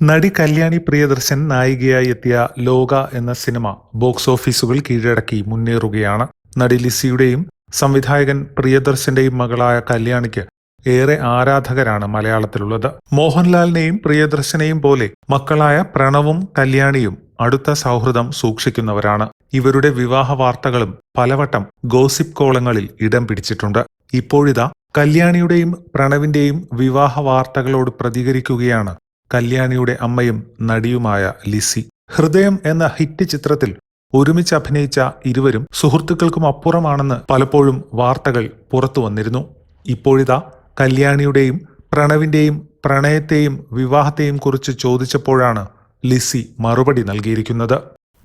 നടി കല്യാണി പ്രിയദർശൻ നായികയായി എത്തിയ ലോക എന്ന സിനിമ ബോക്സ് ഓഫീസുകൾ കീഴടക്കി മുന്നേറുകയാണ്. നടി ലിസിയുടെയും സംവിധായകൻ പ്രിയദർശന്റെയും മകളായ കല്യാണിക്ക് ഏറെ ആരാധകരാണ് മലയാളത്തിലുള്ളത്. മോഹൻലാലിനെയും പ്രിയദർശനെയും പോലെ മക്കളായ പ്രണവും കല്യാണിയും അടുത്ത സൗഹൃദം സൂക്ഷിക്കുന്നവരാണ്. ഇവരുടെ വിവാഹ വാർത്തകളും പലവട്ടം ഗോസിപ്പ് കോളങ്ങളിൽ ഇടം പിടിച്ചിട്ടുണ്ട്. ഇപ്പോഴിതാ കല്യാണിയുടെയും പ്രണവിന്റെയും വിവാഹ വാർത്തകളോട് പ്രതികരിക്കുകയാണ് കല്യാണിയുടെ അമ്മയും നടിയുമായ ലിസി. ഹൃദയം എന്ന ഹിറ്റ് ചിത്രത്തിൽ ഒരുമിച്ച് അഭിനയിച്ച ഇരുവരും സുഹൃത്തുക്കൾക്കും അപ്പുറമാണെന്ന് പലപ്പോഴും വാർത്തകൾ പുറത്തു വന്നിരുന്നു. ഇപ്പോഴിതാ കല്യാണിയുടെയും പ്രണവിന്റെയും പ്രണയത്തെയും വിവാഹത്തെയും കുറിച്ച് ചോദിച്ചപ്പോഴാണ് ലിസി മറുപടി നൽകിയിരിക്കുന്നത്.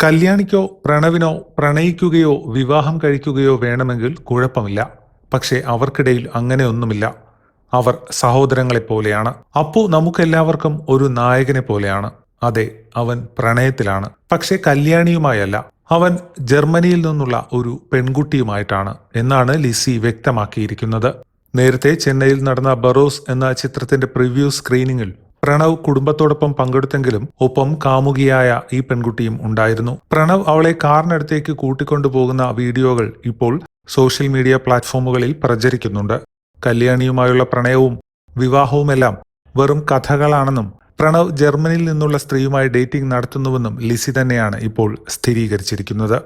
കല്യാണിക്കോ പ്രണവിനോ പ്രണയിക്കുകയോ വിവാഹം കഴിക്കുകയോ വേണമെങ്കിൽ കുഴപ്പമില്ല. പക്ഷേ അവർക്കിടയിൽ അങ്ങനെയൊന്നുമില്ല. അവർ സഹോദരങ്ങളെ പോലെയാണ് അപ്പു നമുക്കെല്ലാവർക്കും ഒരു നായകനെ പോലെയാണ് അതെ അവൻ പ്രണയത്തിലാണ്. പക്ഷെ കല്യാണിയുമായല്ല അവൻ ജർമ്മനിയിൽ നിന്നുള്ള ഒരു പെൺകുട്ടിയുമായിട്ടാണ് എന്നാണ് ലിസി വ്യക്തമാക്കിയിരിക്കുന്നത്. നേരത്തെ ചെന്നൈയിൽ നടന്ന ബറോസ് എന്ന ചിത്രത്തിന്റെ പ്രിവ്യൂ സ്ക്രീനിങ്ങിൽ പ്രണവ് കുടുംബത്തോടൊപ്പം പങ്കെടുത്തെങ്കിലും ഒപ്പം കാമുകിയായ ഈ പെൺകുട്ടിയും ഉണ്ടായിരുന്നു. പ്രണവ് അവളെ കാറിനടുത്തേക്ക് കൂട്ടിക്കൊണ്ടുപോകുന്ന വീഡിയോകൾ ഇപ്പോൾ സോഷ്യൽ മീഡിയ പ്ലാറ്റ്ഫോമുകളിൽ പ്രചരിക്കുന്നുണ്ട്. കല്യാണിയുമായുള്ള പ്രണയവും വിവാഹവുമെല്ലാം വെറും കഥകളാണെന്നും പ്രണവ് ജർമ്മനിയിൽ നിന്നുള്ള സ്ത്രീയുമായി ഡേറ്റിംഗ് നടത്തുന്നുവെന്നും ലിസി തന്നെയാണ് ഇപ്പോൾ സ്ഥിരീകരിച്ചിരിക്കുന്നത്.